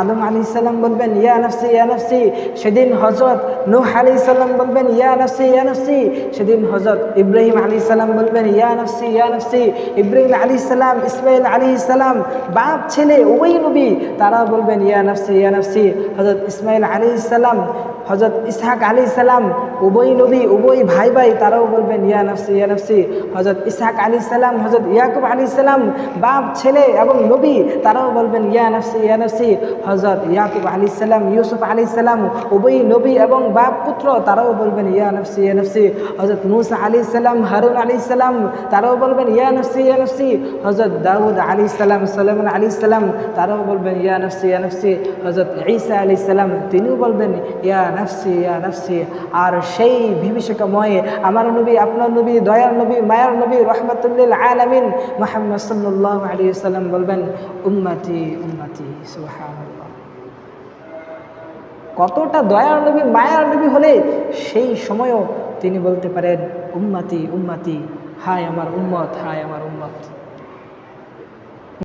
আদম আলী সাল্লাম বলবেন, ইয়া নফসি ইয়া নফসি। সেদিন হজরত নুহ আলী সাল্লাম বলবেন, ইয়া নফসি ইয়া নফসি। সেদিন হজরত ইব্রাহিম আলী সাল্লাম বলবেন, ইয়া নফসি ইয়া নফসি। ইব্রাহিম আলী সাল্লাম ইসমাইল আলী সাল্লাম বাপ, ছেলে উভয় নবী তারা বলবেন, ইয়া নফসি ইয়া নফসি। হজরত ইসমাইল আলী সাল্লাম হজরত ইসহাক আলী সাল্লাম উভয় নবী উভয় ভাই ভাই তারাও বলবেন ইয়া নফসি ইয়া নফসি হজরত ইসহাক আলী সাল্লাম হজরত ইয়াকুব আলী সাল্লাম বাপ ছেলে এবং নবী তারাও বলবেন ইয়া নফসি ইয়া নফসি হজরত ইয়াকুব আলী সাল্লাম ইউসুফ আলী সাল্লাম উভয় নবী এবং বাপ পুত্র তারাও বলবেন ইয়া নফসি ইয়া নফসি হজরত মুসা আলী সাল্লাম হারুন আলী সাল্লাম তারাও বলবেন ইয়া নফসি ইয়া নফসি হজরত দাউদ আলী সাল্লাম সালামান আলী সাল্লাম তারাও বলবেন ইয়া নফসি ইয়া নফসি হজরত ঈসা আলী সাল্লাম তিনিও বলবেন ইয়া নফসি ইয়া নফসি আর সেই বিভীষিকাময় আমার নবী, আপনার নবী, দয়ার নবী, মায়ার নবী রহমতুল্লিল আলামিন মোহাম্মদ সাল্লাহ আলী সাল্লাম বলবেন, উম্মাতি উম্মাতি, সুবহানাল্লাহ। কতটা দয়ার নবী, মায়ার নবী হলে সেই সময়ও তিনি বলতে পারেন, উম্মাতি উম্মাতি, হায় আমার উম্মত, হায় আমার উম্মত।